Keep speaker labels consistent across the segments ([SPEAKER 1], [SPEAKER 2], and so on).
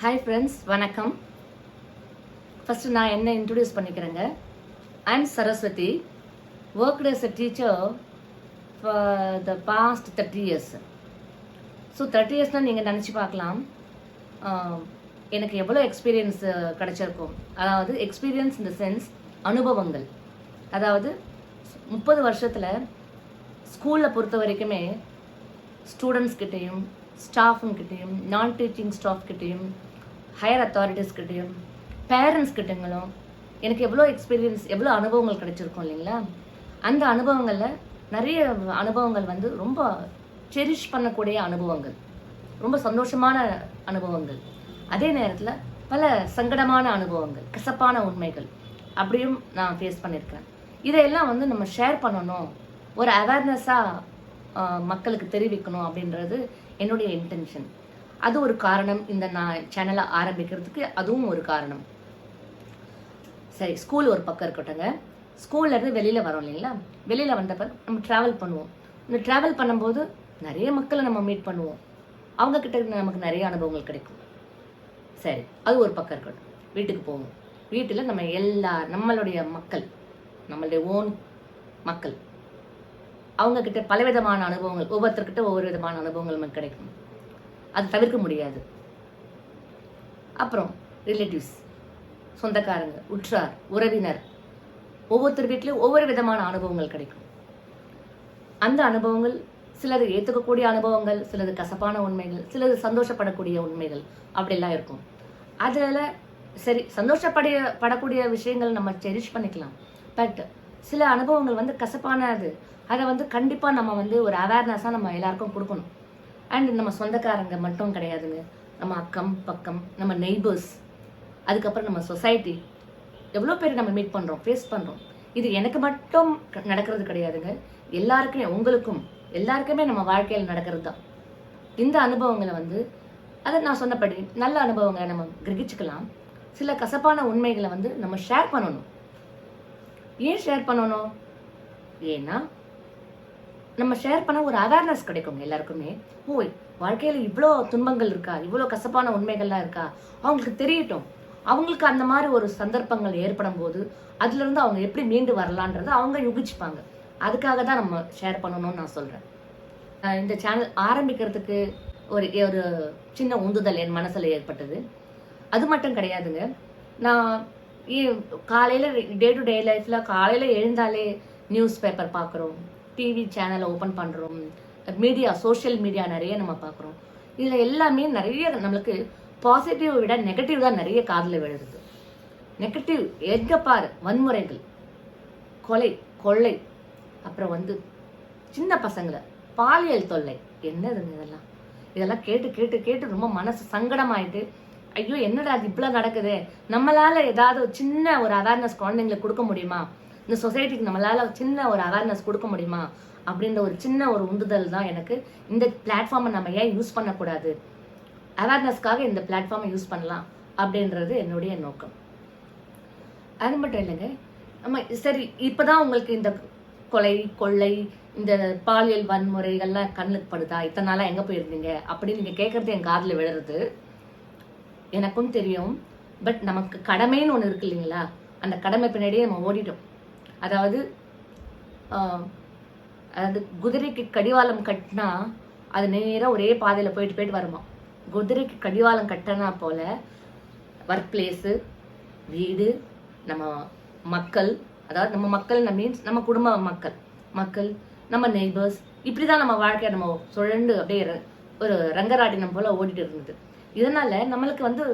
[SPEAKER 1] Hi friends வணக்கம். First நான் என்ன இன்ட்ரடியூஸ் பண்ணிக்கிறேங்க? I am Saraswathi worked as a teacher for the past thirty years so thirty இயர்ஸ்னால் நீங்கள் நினச்சி பார்க்கலாம். எனக்கு எவ்வளோ எக்ஸ்பீரியன்ஸ் கிடச்சிருக்கும்? அதாவது எக்ஸ்பீரியன்ஸ் இந்த சென்ஸ் அனுபவங்கள். அதாவது முப்பது வருஷத்தில் ஸ்கூலில் பொறுத்த வரைக்குமே ஸ்டூடெண்ட்ஸ் கிட்டேயும் நான் டீச்சிங் ஸ்டாஃப் கிட்டேயும் ஹையர் அத்தாரிட்டிஸ் கிட்டேயும் பேரண்ட்ஸ் கிட்டங்களும் எனக்கு எவ்வளோ எக்ஸ்பீரியன்ஸ் எவ்வளோ அனுபவங்கள் கிடைச்சிருக்கும் இல்லைங்களா? அந்த அனுபவங்களில் நிறைய அனுபவங்கள் வந்து ரொம்ப செரிஷ் பண்ணக்கூடிய அனுபவங்கள் ரொம்ப சந்தோஷமான அனுபவங்கள். அதே நேரத்தில் பல சங்கடமான அனுபவங்கள் கசப்பான உண்மைகள் அப்படியும் நான் ஃபேஸ் பண்ணியிருக்கேன் இதையெல்லாம் வந்து நம்ம ஷேர் பண்ணணும். ஒரு அவேர்னஸாக மக்களுக்கு தெரிவிக்கணும் அப்படின்றது என்னுடைய இன்டென்ஷன் அது ஒரு காரணம் இந்த நான் சேனலை ஆரம்பிக்கிறதுக்கு அதுவும் ஒரு காரணம். சரி ஸ்கூல் ஒரு பக்கம் இருக்கட்டுங்க. ஸ்கூல்லேருந்து வெளியில் வரோம் இல்லைங்களா? வெளியில் வந்தப்ப நம்ம ட்ராவல் பண்ணுவோம். இந்த ட்ராவல் பண்ணும்போது நிறைய மக்களை நம்ம மீட் பண்ணுவோம். அவங்கக்கிட்ட நமக்கு நிறைய அனுபவங்கள் கிடைக்கும். சரி அது ஒரு பக்கம் இருக்கட்டும். வீட்டுக்கு போவோம். வீட்டில் நம்ம எல்லா நம்மளுடைய மக்கள் நம்மளுடைய ஓன் மக்கள். அவங்கக்கிட்ட பலவிதமான அனுபவங்கள் ஒவ்வொருத்தர்கிட்ட ஒவ்வொரு விதமான அனுபவங்கள் நமக்கு கிடைக்கும். அது தவிர்க்க முடியாது. அப்புறம் ரிலேட்டிவ்ஸ் சொந்தக்காரங்க உற்றார் உறவினர். ஒவ்வொருத்தர் வீட்லேயும் ஒவ்வொரு விதமான அனுபவங்கள் கிடைக்கும். அந்த அனுபவங்கள் சிலது ஏற்றுக்கக்கூடிய அனுபவங்கள் சிலது கசப்பான உண்மைகள் சிலது சந்தோஷப்படக்கூடிய உண்மைகள் அப்படிலாம் இருக்கும். அதில் சரி சந்தோஷப்படைய படக்கூடிய விஷயங்கள் நம்ம செரிஷ் பண்ணிக்கலாம். பட் சில அனுபவங்கள் வந்து கசப்பானது. அதை வந்து கண்டிப்பாக நம்ம வந்து ஒரு அவேர்னஸாக நம்ம எல்லாருக்கும் கொடுக்கணும். அண்ட் நம்ம சொந்தக்காரங்க மட்டும் கிடையாதுங்க. நம்ம அக்கம் பக்கம் நம்ம நெய்பர்ஸ் அதுக்கப்புறம் நம்ம சொசைட்டி எவ்வளோ பேர் நம்ம மீட் பண்ணுறோம் ஃபேஸ் பண்ணுறோம் இது எனக்கு மட்டும் நடக்கிறது கிடையாதுங்க. எல்லாருக்குமே உங்களுக்கும் எல்லாருக்குமே நம்ம வாழ்க்கையில் நடக்கிறது தான். இந்த அனுபவங்களை வந்து அதை நான் சொன்னபடி நல்ல அனுபவங்களை நம்ம கிரகிச்சுக்கலாம். சில கசப்பான உண்மைகளை வந்து நம்ம ஷேர் பண்ணணும். ஏன் ஷேர் பண்ணணும்? ஏன்னா நம்ம ஷேர் பண்ண ஒரு அவேர்னஸ் கிடைக்கும் எல்லாருக்குமே. ஓய் வாழ்க்கையில இவ்வளோ துன்பங்கள் இருக்கா? இவ்வளோ கசப்பான உண்மைகள்லாம் இருக்கா? அவங்களுக்கு தெரியட்டும். அவங்களுக்கு அந்த மாதிரி ஒரு சந்தர்ப்பங்கள் ஏற்படும் போது அதுல இருந்து அவங்க எப்படி மீண்டு வரலான்றதை அவங்க யுகிச்சுப்பாங்க. அதுக்காக தான் நம்ம ஷேர் பண்ணணும்னு நான் சொல்றேன். இந்த சேனல் ஆரம்பிக்கிறதுக்கு ஒரு ஒரு சின்ன உந்துதல் என் மனசுல ஏற்பட்டது. அது மட்டும் கிடையாதுங்க. நான் இ- காலையில டே டு டே லைஃப்ல காலையில எழுந்தாலே நியூஸ் பேப்பர் பார்க்குறோம். டிவி சேனலை ஓப்பன் பண்ணுறோம் மீடியா சோஷியல் மீடியா நிறைய நம்ம பார்க்குறோம். இதில் எல்லாமே நிறைய நம்மளுக்கு பாசிட்டிவ் விட நெகட்டிவ் தான் நிறைய காதில் விழுது நெகட்டிவ் எங்கே பாரு வன்முறைகள் கொலை கொள்ளை அப்புறம் வந்து சின்ன பசங்களை பாலியல் தொல்லை என்னதுங்க இதெல்லாம்? இதெல்லாம் கேட்டு கேட்டு கேட்டு ரொம்ப மனசு சங்கடமாயிட்டு ஐயோ என்னடா இது இவ்வளோ நடக்குது? நம்மளால ஏதாவது ஒரு சின்ன ஒரு அவேர்னஸ் குழந்தைங்களுக்கு கொடுக்க முடியுமா? இந்த சொசைட்டிக்கு நம்மளால சின்ன ஒரு அவேர்னஸ் கொடுக்க முடியுமா? அப்படின்ற ஒரு சின்ன ஒரு உந்துதல் தான் எனக்கு இந்த பிளாட்ஃபார்மை நம்ம ஏன் யூஸ் பண்ணக்கூடாது? அவேர்னஸ்க்காக இந்த பிளாட்ஃபார்மை யூஸ் பண்ணலாம் அப்படின்றது என்னுடைய நோக்கம். அது மட்டும் இல்லைங்க. நம்ம சரி இப்பதான் உங்களுக்கு இந்த கொலை கொள்ளை இந்த பாலியல் வன்முறைகள்லாம் கண்ணுக்கு படுதா? இத்தனை நாளாக எங்கே போயிருந்தீங்க? அப்படின்னு நீங்கள் கேட்குறது என் காதில் விழுறது. எனக்கும் தெரியும். பட் நமக்கு கடமைன்னு ஒன்று இருக்கு இல்லைங்களா? அந்த கடமை பின்னாடியே நம்ம ஓடிட்டோம். அதாவது அதாவது குதிரைக்கு கடிவாளம் கட்டினா அது நேராக ஒரே பாதையில் போயிட்டு போயிட்டு வருமா? குதிரைக்கு கடிவாளம் கட்டினா போல ஒர்க் பிளேஸு வீடு நம்ம மக்கள் அதாவது நம்ம மக்கள் நம்ம மீன்ஸ் நம்ம குடும்ப மக்கள் மக்கள் நம்ம நெய்பர்ஸ் இப்படி தான் நம்ம வாழ்க்கையை நம்ம சுழண்டு அப்படியே ஒரு ரங்கராட்டினம் போல ஓடிட்டு இருந்தது. இதனால நம்மளுக்கு வந்து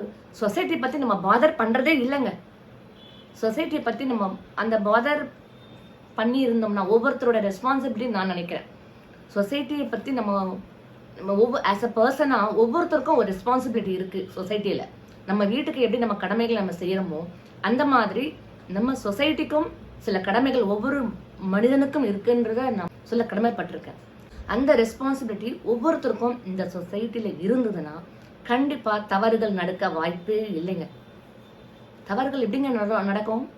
[SPEAKER 1] சொசைட்டி பற்றி நம்ம பாதர் பண்ணுறதே இல்லைங்க. சொசைட்டியை பற்றி நம்ம அந்த பாதர் பண்ணியிருந்தோம்னா ஒவ்வொருத்தரோட ரெஸ்பான்சிபிலிட்டி நான் நினைக்கிறேன். சொசைட்டியை பற்றி நம்ம நம்ம ஒவ்வொரு ஆஸ் அ பர்சனாக ஒவ்வொருத்தருக்கும் ஒரு ரெஸ்பான்சிபிலிட்டி இருக்குது சொசைட்டியில் நம்ம வீட்டுக்கு எப்படி நம்ம கடமைகள் நம்ம செய்கிறோமோ அந்த மாதிரி நம்ம சொசைட்டிக்கும் சில கடமைகள் ஒவ்வொரு மனிதனுக்கும் இருக்குன்றத நான் சொல்ல கடமைப்பட்டிருக்கேன். அந்த ரெஸ்பான்சிபிலிட்டி ஒவ்வொருத்தருக்கும் இந்த சொசைட்டியில் இருந்ததுன்னா கண்டிப்பாக தவறுகள் நடக்க வாய்ப்பே இல்லைங்க. தவறுகள் எப்படிங்க நட- நடக்கும்?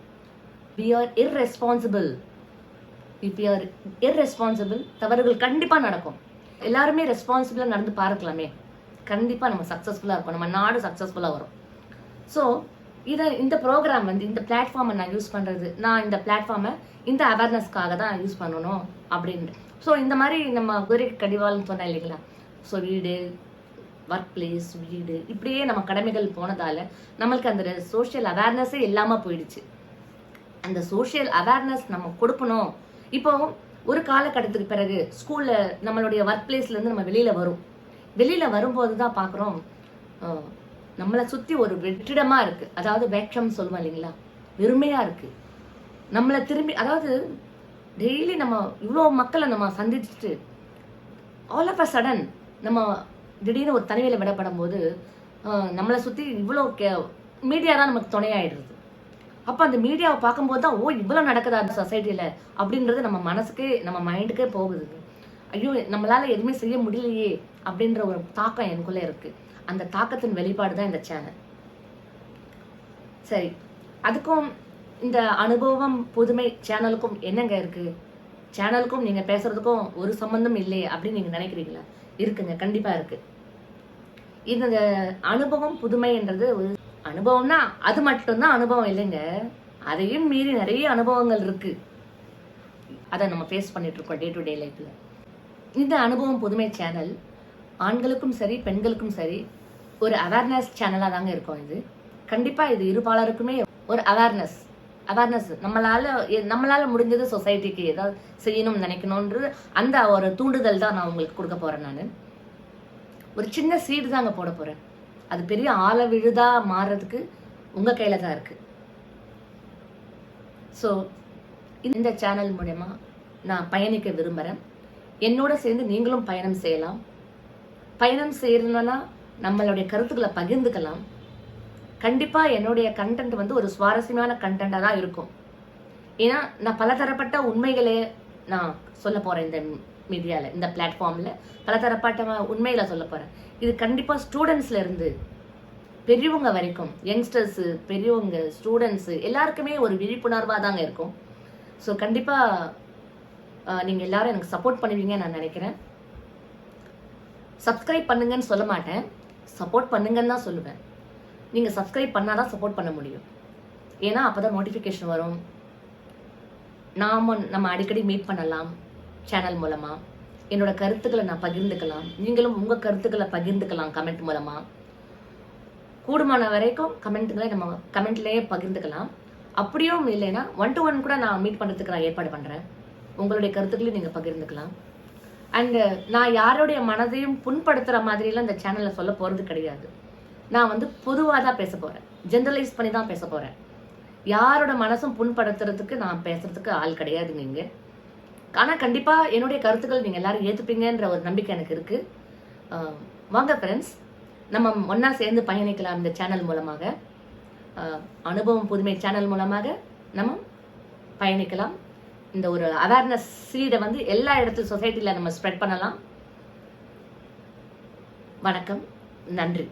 [SPEAKER 1] We are irresponsible if you are irresponsible தவறுகள் கண்டிப்பா நடக்கும். எல்லாருமே ரெஸ்பான்சிபிளா நடந்து பார்க்கலாமே. கண்டிப்பாக நம்ம சக்ஸஸ்ஃபுல்லாக இருக்கும். நம்ம நாடு சக்ஸஸ்ஃபுல்லாக வரும். ஸோ இதை இந்த ப்ரோக்ராம் வந்து இந்த பிளாட்ஃபார்மை நான் யூஸ் பண்ணுறது நான் இந்த பிளாட்ஃபார்மை இந்த அவேர்னஸ்க்காக தான் யூஸ் பண்ணணும் அப்படின்ட்டு ஸோ இந்த மாதிரி நம்ம குதிரை கடிவாள்னு சொன்னேன் இல்லைங்களா? ஸோ வீடு ஒர்க் பிளேஸ் வீடு இப்படியே நம்ம கடமைகள் போனதால நம்மளுக்கு அந்த சோஷியல் அவேர்னஸே இல்லாமல் போயிடுச்சு. அந்த சோஷியல் அவேர்னஸ் நம்ம கொடுக்கணும். இப்போ ஒரு காலகட்டத்துக்கு பிறகு ஸ்கூல்ல நம்மளுடைய ஒர்க் பிளேஸ்ல இருந்து நம்ம வெளியில வரும். வெளியில வரும்போது தான் பார்க்குறோம் நம்மளை சுத்தி ஒரு வெற்றிடமா இருக்கு. அதாவது வேட்சம் சொல்லுவோம் இல்லைங்களா? வெறுமையா இருக்கு. நம்மளை திரும்பி அதாவது டெய்லி நம்ம இவ்வளோ மக்களை நம்ம சந்திச்சுட்டு ஆல் ஆஃப் அ சடன் நம்ம திடீர்னு ஒரு தனிமையில் விடப்படும் போது நம்மளை சுற்றி இவ்வளோ கே மீடியா தான் நமக்கு துணையாயிடுறது அப்போ அந்த மீடியாவை பார்க்கும்போது தான் ஓ இவ்வளோ நடக்குதா அந்த சொசைட்டியில் அப்படின்றது நம்ம மனசுக்கே நம்ம மைண்டுக்கே போகுது. ஐயோ நம்மளால எதுவுமே செய்ய முடியலையே அப்படின்ற ஒரு தாக்கம் எனக்குள்ளே இருக்கு. அந்த தாக்கத்தின் வெளிப்பாடு தான் இந்த சேனல் சரி. அதுக்கும் இந்த அனுபவம் புதுமை சேனலுக்கும் என்னங்க இருக்கு? சேனலுக்கும் நீங்க பேசுறதுக்கும் ஒரு சம்பந்தம் இல்லையே அப்படின்னு நீங்க நினைக்கிறீங்களா? இருக்குங்க. கண்டிப்பா இருக்கு. இந்த அனுபவம் புதுமைன்றது ஒரு அனுபவம்னா அது மட்டும்தான் அனுபவம் இல்லைங்க. அதையும் மீறி நிறைய அனுபவங்கள் இருக்கு. அதை நம்ம ஃபேஸ் பண்ணிட்டு இருக்கோம் டே டு டே லைஃப்ல இந்த அனுபவம் புதுமை சேனல் ஆண்களுக்கும் சரி பெண்களுக்கும் சரி ஒரு அவேர்னஸ் சேனலாக தாங்க இருக்கும் இது. கண்டிப்பாக இது இருபாலருக்குமே ஒரு அவேர்னஸ் அவேர்னஸ் நம்மளால எ- நம்மளால முடிஞ்சது சொசைட்டிக்கு ஏதாவது செய்யணும்னு நினைக்கணுன்றது அந்த ஒரு தூண்டுதல் தான் நான் உங்களுக்கு கொடுக்க போறேன் நான். ஒரு சின்ன சீடு தாங்க போட போறேன். அது பெரிய ஆழ விழுதா மாறுறதுக்கு உங்க கையில தான் இருக்கு. ஸோ இந்த சேனல் மூலயமா நான் பயணிக்க விரும்புகிறேன் என்னோட சேர்ந்து நீங்களும் பயணம் செய்யலாம். பயணம் செய்யணும்னா நம்மளுடைய கருத்துக்களை பகிர்ந்துக்கலாம். கண்டிப்பாக என்னுடைய கண்டென்ட் வந்து ஒரு சுவாரஸ்யமான கண்டென்ட்டாக தான் இருக்கும். ஏன்னா நான் பலதரப்பட்ட உண்மைகளே நான் சொல்ல போகிறேன் இந்த மீடியாவில் இந்த பிளாட்ஃபார்மில் பலதரப்பட்ட உண்மையில் சொல்ல போகிறேன் இது கண்டிப்பாக ஸ்டூடெண்ட்ஸ்லேருந்து பெரியவங்க வரைக்கும் யங்ஸ்டர்ஸு பெரியவங்க ஸ்டூடெண்ட்ஸு எல்லாருக்குமே ஒரு விழிப்புணர்வாக தாங்க இருக்கும். ஸோ கண்டிப்பாக நீங்கள் எல்லாரும் எனக்கு சப்போர்ட் பண்ணுவீங்கன்னு நான் நினைக்கிறேன். சப்ஸ்கிரைப் பண்ணுங்கன்னு சொல்ல மாட்டேன். சப்போர்ட் பண்ணுங்கன்னு தான் சொல்லுவேன். நீங்கள் சப்ஸ்கிரைப் பண்ணால் தான் சப்போர்ட் பண்ண முடியும். ஏன்னா அப்போ தான் நோட்டிஃபிகேஷன் வரும். நாம நம்ம அடிக்கடி மீட் பண்ணலாம். சேனல் மூலமாக என்னோட கருத்துக்களை நான் பகிர்ந்துக்கலாம். நீங்களும் உங்கள் கருத்துக்களை பகிர்ந்துக்கலாம் கமெண்ட் மூலமாக கூடுமான வரைக்கும் கமெண்ட்டுகளை நம்ம கமெண்ட்லேயே பகிர்ந்துக்கலாம். அப்படியும் இல்லைன்னா ஒன் டு ஒன் கூட நான் மீட் பண்ணுறதுக்கு நான் ஏற்பாடு பண்ணுறேன் உங்களுடைய கருத்துக்களையும் நீங்கள் பகிர்ந்துக்கலாம். அண்டு நான் யாருடைய மனதையும் புண்படுத்துகிற மாதிரிலாம் இந்த சேனலில் சொல்ல போகிறது கிடையாது. நான் வந்து பொதுவாக தான் பேச போகிறேன் ஜென்ரலைஸ் பண்ணி தான் பேச போகிறேன் யாரோட மனசும் புண்படுத்துறதுக்கு நான் பேசுறதுக்கு ஆள் கிடையாது நீங்கள் ஆனால் கண்டிப்பாக என்னுடைய கருத்துக்கள் நீங்கள் எல்லாரும் ஏற்றுப்பீங்கன்ற ஒரு நம்பிக்கை எனக்கு இருக்குது வாங்க ஃப்ரெண்ட்ஸ் நம்ம ஒன்றா சேர்ந்து பயணிக்கலாம் இந்த சேனல் மூலமாக. அனுபவம் புதுமை சேனல் மூலமாக நம்ம பயணிக்கலாம். இந்த ஒரு அவேர்னஸ் சீடை வந்து எல்லா இடத்துல சொசைட்டியில் நம்ம ஸ்ப்ரெட் பண்ணலாம். வணக்கம். நன்றி.